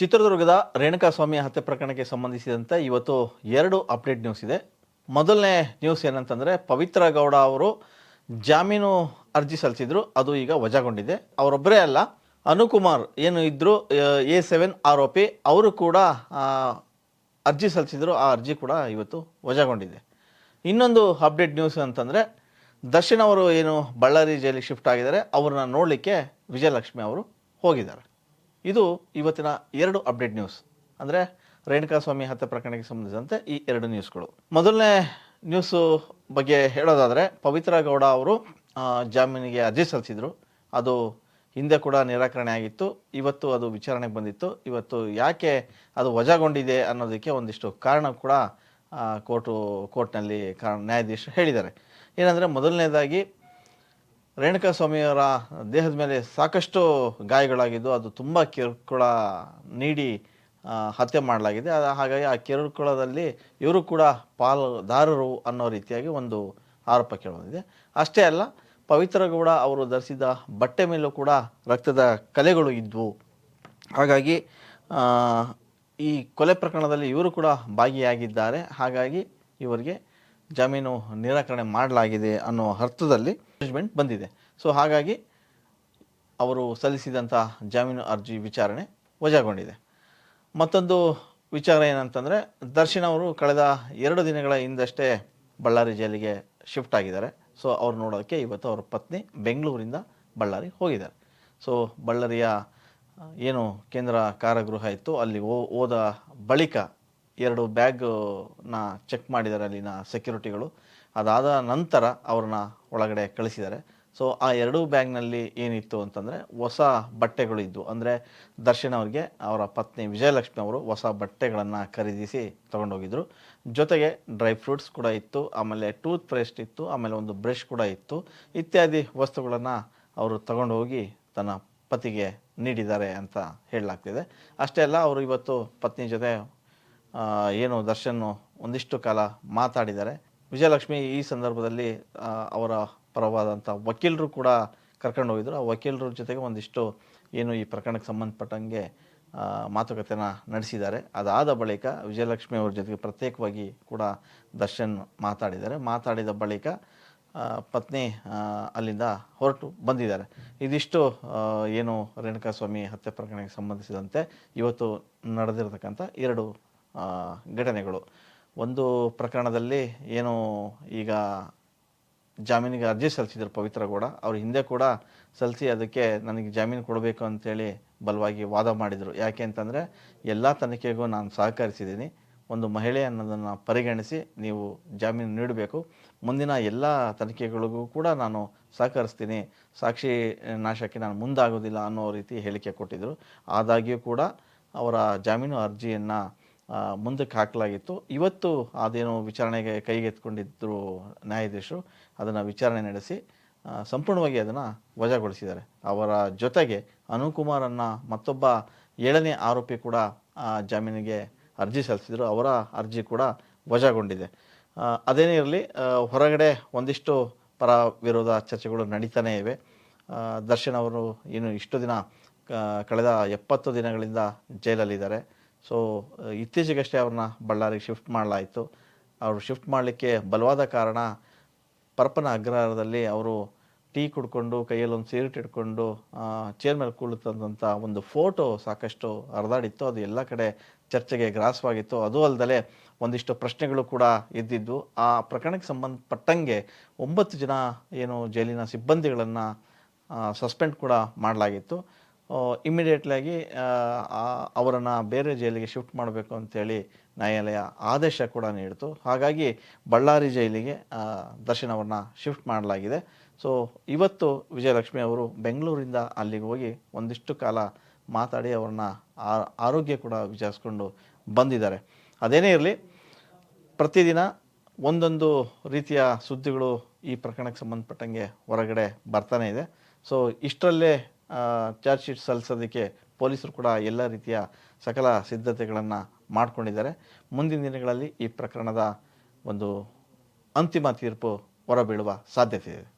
ಚಿತ್ರದುರ್ಗದ ರೇಣುಕಾಸ್ವಾಮಿ ಹತ್ಯೆ ಪ್ರಕರಣಕ್ಕೆ ಸಂಬಂಧಿಸಿದಂತೆ ಇವತ್ತು ಎರಡು ಅಪ್ಡೇಟ್ ನ್ಯೂಸ್ ಇದೆ. ಮೊದಲನೇ ನ್ಯೂಸ್ ಏನಂತಂದರೆ ಪವಿತ್ರ ಗೌಡ ಅವರು ಜಾಮೀನು ಅರ್ಜಿ ಸಲ್ಲಿಸಿದ್ರು, ಅದು ಈಗ ವಜಾಗೊಂಡಿದೆ. ಅವರೊಬ್ಬರೇ ಅಲ್ಲ, ಅನುಕುಮಾರ್ ಏನು ಇದ್ದರು ಎ ಸೆವೆನ್ ಆರೋಪಿ, ಅವರು ಕೂಡ ಅರ್ಜಿ ಸಲ್ಲಿಸಿದ್ರು, ಆ ಅರ್ಜಿ ಕೂಡ ಇವತ್ತು ವಜಾಗೊಂಡಿದೆ. ಇನ್ನೊಂದು ಅಪ್ಡೇಟ್ ನ್ಯೂಸ್ ಅಂತಂದರೆ ದರ್ಶನ್ ಅವರು ಏನು ಬಳ್ಳಾರಿ ಜೈಲಿಗೆ ಶಿಫ್ಟ್ ಆಗಿದ್ದಾರೆ, ಅವ್ರನ್ನ ನೋಡಲಿಕ್ಕೆ ವಿಜಯಲಕ್ಷ್ಮಿ ಅವರು ಹೋಗಿದ್ದಾರೆ. ಇದು ಇವತ್ತಿನ ಎರಡು ಅಪ್ಡೇಟ್ ನ್ಯೂಸ್. ಅಂದರೆ ರೇಣುಕಾಸ್ವಾಮಿ ಹತ್ಯೆ ಪ್ರಕರಣಕ್ಕೆ ಸಂಬಂಧಿಸಿದಂತೆ ಈ ಎರಡು ನ್ಯೂಸ್ಗಳು. ಮೊದಲನೇ ನ್ಯೂಸು ಬಗ್ಗೆ ಹೇಳೋದಾದರೆ ಪವಿತ್ರ ಗೌಡ ಅವರು ಜಾಮೀನಿಗೆ ಅರ್ಜಿ ಸಲ್ಲಿಸಿದರು. ಅದು ಹಿಂದೆ ಕೂಡ ನಿರಾಕರಣೆ ಆಗಿತ್ತು. ಇವತ್ತು ಅದು ವಿಚಾರಣೆಗೆ ಬಂದಿತ್ತು. ಇವತ್ತು ಯಾಕೆ ಅದು ವಜಾಗೊಂಡಿದೆ ಅನ್ನೋದಕ್ಕೆ ಒಂದಿಷ್ಟು ಕಾರಣ ಕೂಡ ಕೋರ್ಟು, ಕೋರ್ಟ್ನಲ್ಲಿ ಕಾರಣ, ನ್ಯಾಯಾಧೀಶರು ಹೇಳಿದ್ದಾರೆ. ಏನಂದರೆ ಮೊದಲನೇದಾಗಿ ರೇಣುಕಾಸ್ವಾಮಿಯವರ ದೇಹದ ಮೇಲೆ ಸಾಕಷ್ಟು ಗಾಯಗಳಾಗಿದ್ದು ಅದು ತುಂಬ ಕಿರುಕುಳ ನೀಡಿ ಹತ್ಯೆ ಮಾಡಲಾಗಿದೆ. ಹಾಗಾಗಿ ಆ ಕಿರುಕುಳದಲ್ಲಿ ಇವರು ಕೂಡ ಪಾಲುದಾರರು ಅನ್ನೋ ರೀತಿಯಾಗಿ ಒಂದು ಆರೋಪ ಕೇಳಿದೆ ಅಷ್ಟೇ ಅಲ್ಲ, ಪವಿತ್ರ ಗೌಡ ಅವರು ಧರಿಸಿದ ಬಟ್ಟೆ ಮೇಲೂ ಕೂಡ ರಕ್ತದ ಕಲೆಗಳು ಇದ್ವು. ಹಾಗಾಗಿ ಈ ಕೊಲೆ ಪ್ರಕರಣದಲ್ಲಿ ಇವರು ಕೂಡ ಭಾಗಿಯಾಗಿದ್ದಾರೆ. ಹಾಗಾಗಿ ಇವರಿಗೆ ಜಾಮೀನು ನಿರಾಕರಣೆ ಮಾಡಲಾಗಿದೆ ಅನ್ನೋ ಅರ್ಥದಲ್ಲಿ ಜಜ್ಮೆಂಟ್ ಬಂದಿದೆ. ಸೊ ಹಾಗಾಗಿ ಅವರು ಸಲ್ಲಿಸಿದಂಥ ಜಾಮೀನು ಅರ್ಜಿ ವಿಚಾರಣೆ ವಜಾಗೊಂಡಿದೆ. ಮತ್ತೊಂದು ವಿಚಾರ ಏನಂತಂದರೆ, ದರ್ಶನ್ ಅವರು ಕಳೆದ ಎರಡು ದಿನಗಳ ಹಿಂದಷ್ಟೇ ಬಳ್ಳಾರಿ ಜೈಲಿಗೆ ಶಿಫ್ಟ್ ಆಗಿದ್ದಾರೆ. ಸೊ ಅವ್ರು ನೋಡೋದಕ್ಕೆ ಇವತ್ತು ಅವರ ಪತ್ನಿ ಬೆಂಗಳೂರಿಂದ ಬಳ್ಳಾರಿ ಹೋಗಿದ್ದಾರೆ. ಸೊ ಬಳ್ಳಾರಿಯ, ಏನು ಕೇಂದ್ರ ಕಾರಾಗೃಹ ಇತ್ತು, ಅಲ್ಲಿ ಹೋದ ಬಳಿಕ ಎರಡು ಬ್ಯಾಗ್ನ ಚೆಕ್ ಮಾಡಿದ್ದಾರೆ ಅಲ್ಲಿನ ಸೆಕ್ಯೂರಿಟಿಗಳು. ಅದಾದ ನಂತರ ಅವ್ರನ್ನ ಒಳಗಡೆ ಕಳಿಸಿದ್ದಾರೆ. ಸೊ ಆ ಎರಡೂ ಬ್ಯಾಗ್ನಲ್ಲಿ ಏನಿತ್ತು ಅಂತಂದರೆ ಹೊಸ ಬಟ್ಟೆಗಳು ಇದ್ದವು ಅಂದರೆ ದರ್ಶನ್ ಅವ್ರಿಗೆ, ಅವರ ಪತ್ನಿ ವಿಜಯಲಕ್ಷ್ಮಿ ಅವರು ಹೊಸ ಬಟ್ಟೆಗಳನ್ನು ಖರೀದಿಸಿ ತೊಗೊಂಡೋಗಿದ್ರು. ಜೊತೆಗೆ ಡ್ರೈ ಫ್ರೂಟ್ಸ್ ಕೂಡ ಇತ್ತು, ಆಮೇಲೆ ಟೂತ್ ಪೇಸ್ಟ್ ಇತ್ತು, ಆಮೇಲೆ ಒಂದು ಬ್ರಷ್ ಕೂಡ ಇತ್ತು. ಇತ್ಯಾದಿ ವಸ್ತುಗಳನ್ನು ಅವರು ತಗೊಂಡೋಗಿ ತನ್ನ ಪತಿಗೆ ನೀಡಿದ್ದಾರೆ ಅಂತ ಹೇಳಲಾಗ್ತಿದೆ. ಅಷ್ಟೇ ಅಲ್ಲ, ಅವರು ಇವತ್ತು ಪತ್ನಿ ಜೊತೆ ಏನು ದರ್ಶನ್ ಒಂದಿಷ್ಟು ಕಾಲ ಮಾತಾಡಿದ್ದಾರೆ. ವಿಜಯಲಕ್ಷ್ಮಿ ಈ ಸಂದರ್ಭದಲ್ಲಿ ಅವರ ಪರವಾದಂಥ ವಕೀಲರು ಕೂಡ ಕರ್ಕೊಂಡು ಹೋಗಿದ್ರು. ಆ ವಕೀಲರ ಜೊತೆಗೆ ಒಂದಿಷ್ಟು ಏನು ಈ ಪ್ರಕರಣಕ್ಕೆ ಸಂಬಂಧಪಟ್ಟಂಗೆ ಮಾತುಕತೆನ ನಡೆಸಿದ್ದಾರೆ. ಅದಾದ ಬಳಿಕ ವಿಜಯಲಕ್ಷ್ಮಿ ಅವ್ರ ಜೊತೆಗೆ ಪ್ರತ್ಯೇಕವಾಗಿ ಕೂಡ ದರ್ಶನ್ ಮಾತಾಡಿದ್ದಾರೆ. ಮಾತಾಡಿದ ಬಳಿಕ ಪತ್ನಿ ಅಲ್ಲಿಂದ ಹೊರಟು ಬಂದಿದ್ದಾರೆ. ಇದಿಷ್ಟು ಏನು ರೇಣುಕಾಸ್ವಾಮಿ ಹತ್ಯೆ ಪ್ರಕರಣಕ್ಕೆ ಸಂಬಂಧಿಸಿದಂತೆ ಇವತ್ತು ನಡೆದಿರತಕ್ಕಂಥ ಎರಡು ಘಟನೆಗಳು. ಒಂದು ಪ್ರಕರಣದಲ್ಲಿ ಏನು ಈಗ ಜಾಮೀನಿಗೆ ಅರ್ಜಿ ಸಲ್ಲಿಸಿದ್ರು ಪವಿತ್ರ ಗೌಡ, ಅವ್ರು ಹಿಂದೆ ಕೂಡ ಸಲ್ಲಿಸಿ ಅದಕ್ಕೆ ನನಗೆ ಜಾಮೀನು ಕೊಡಬೇಕು ಅಂತೇಳಿ ಬಲವಾಗಿ ವಾದ ಮಾಡಿದರು. ಯಾಕೆ ಅಂತಂದರೆ ಎಲ್ಲ ತನಿಖೆಗೂ ನಾನು ಸಹಕರಿಸಿದ್ದೀನಿ. ಒಂದು ಮಹಿಳೆ ಅನ್ನೋದನ್ನು ಪರಿಗಣಿಸಿ ನೀವು ಜಾಮೀನು ನೀಡಬೇಕು. ಮುಂದಿನ ಎಲ್ಲ ತನಿಖೆಗಳಿಗೂ ಕೂಡ ನಾನು ಸಹಕರಿಸ್ತೀನಿ. ಸಾಕ್ಷಿ ನಾಶಕ್ಕೆ ನಾನು ಮುಂದಾಗೋದಿಲ್ಲ ಅನ್ನೋ ರೀತಿ ಹೇಳಿಕೆ ಕೊಟ್ಟಿದ್ದರು ಆದಾಗ್ಯೂ ಕೂಡ ಅವರ ಜಾಮೀನು ಅರ್ಜಿಯನ್ನು ಮುಂದಕ್ಕೆ ಹಾಕಲಾಗಿತ್ತು. ಇವತ್ತು ಅದೇನು ವಿಚಾರಣೆಗೆ ಕೈಗೆತ್ಕೊಂಡಿದ್ದರು ನ್ಯಾಯಾಧೀಶರು, ಅದನ್ನು ವಿಚಾರಣೆ ನಡೆಸಿ ಸಂಪೂರ್ಣವಾಗಿ ಅದನ್ನು ವಜಾಗೊಳಿಸಿದ್ದಾರೆ. ಅವರ ಜೊತೆಗೆ ಅನುಕುಮಾರನ್ನ ಮತ್ತೊಬ್ಬ ಏಳನೇ ಆರೋಪಿ ಕೂಡ ಜಾಮೀನಿಗೆ ಅರ್ಜಿ ಸಲ್ಲಿಸಿದರು. ಅವರ ಅರ್ಜಿ ಕೂಡ ವಜಾಗೊಂಡಿದೆ. ಅದೇನೇ ಇರಲಿ ಹೊರಗಡೆ ಒಂದಿಷ್ಟು ಪರ ವಿರೋಧ ಚರ್ಚೆಗಳು ನಡೀತಾನೇ ಇವೆ. ದರ್ಶನ್ ಅವರು ಏನು ಇಷ್ಟು ದಿನ ಕಳೆದ ಎಪ್ಪತ್ತು ದಿನಗಳಿಂದ ಜೈಲಲ್ಲಿದ್ದಾರೆ. ಸೊ ಇತ್ತೀಚೆಗಷ್ಟೇ ಅವ್ರನ್ನ ಬಳ್ಳಾರಿಗೆ ಶಿಫ್ಟ್ ಮಾಡಲಾಯಿತು. ಅವರು ಶಿಫ್ಟ್ ಮಾಡಲಿಕ್ಕೆ ಬಲವಾದ ಕಾರಣ ಪರಪನ ಅಗ್ರಹಾರದಲ್ಲಿ ಅವರು ಟೀ ಕುಡ್ಕೊಂಡು ಕೈಯಲ್ಲಿ ಒಂದು ಸೀರೆಟ್ ಇಟ್ಕೊಂಡು ಚೇರ್ ಮೇಲೆ ಕುಳಿತಂತಹ ಒಂದು ಫೋಟೋ ಸಾಕಷ್ಟು ಹರಿದಾಡಿತ್ತು. ಅದು ಎಲ್ಲ ಕಡೆ ಚರ್ಚೆಗೆ ಗ್ರಾಸವಾಗಿತ್ತು. ಅದು ಅಲ್ಲದೆ ಒಂದಿಷ್ಟು ಪ್ರಶ್ನೆಗಳು ಕೂಡ ಇದ್ದಿದ್ದು ಆ ಪ್ರಕರಣಕ್ಕೆ ಸಂಬಂಧಪಟ್ಟಂಗೆ ಒಂಬತ್ತು ಜನ ಏನು ಜೈಲಿನ ಸಿಬ್ಬಂದಿಗಳನ್ನು ಸಸ್ಪೆಂಡ್ ಕೂಡ ಮಾಡಲಾಗಿತ್ತು. ಇಮಿಡಿಯೇಟ್ಲಾಗಿ ಅವರನ್ನು ಬೇರೆ ಜೈಲಿಗೆ ಶಿಫ್ಟ್ ಮಾಡಬೇಕು ಅಂತೇಳಿ ನ್ಯಾಯಾಲಯ ಆದೇಶ ಕೂಡ ನೀಡಿತು. ಹಾಗಾಗಿ ಬಳ್ಳಾರಿ ಜೈಲಿಗೆ ದರ್ಶನ್ ಅವ್ರನ್ನ ಶಿಫ್ಟ್ ಮಾಡಲಾಗಿದೆ. ಸೊ ಇವತ್ತು ವಿಜಯಲಕ್ಷ್ಮಿ ಅವರು ಬೆಂಗಳೂರಿಂದ ಅಲ್ಲಿಗೆ ಹೋಗಿ ಒಂದಿಷ್ಟು ಕಾಲ ಮಾತಾಡಿ ಅವ್ರನ್ನ ಆರೋಗ್ಯ ಕೂಡ ವಿಚಾರಿಸ್ಕೊಂಡು ಬಂದಿದ್ದಾರೆ. ಅದೇನೇ ಇರಲಿ, ಪ್ರತಿದಿನ ಒಂದೊಂದು ರೀತಿಯ ಸುದ್ದಿಗಳು ಈ ಪ್ರಕರಣಕ್ಕೆ ಸಂಬಂಧಪಟ್ಟಂಗೆ ಹೊರಗಡೆ ಬರ್ತಾನೆ ಇದೆ. ಸೊ ಇಷ್ಟರಲ್ಲೇ ಚಾರ್ಜ್ ಶೀಟ್ ಸಲ್ಲಿಸೋದಕ್ಕೆ ಪೊಲೀಸರು ಕೂಡ ಎಲ್ಲ ರೀತಿಯ ಸಕಲ ಸಿದ್ಧತೆಗಳನ್ನು ಮಾಡಿಕೊಂಡಿದ್ದಾರೆ. ಮುಂದಿನ ದಿನಗಳಲ್ಲಿ ಈ ಪ್ರಕರಣದ ಒಂದು ಅಂತಿಮ ತೀರ್ಪು ಹೊರಬೀಳುವ ಸಾಧ್ಯತೆ ಇದೆ.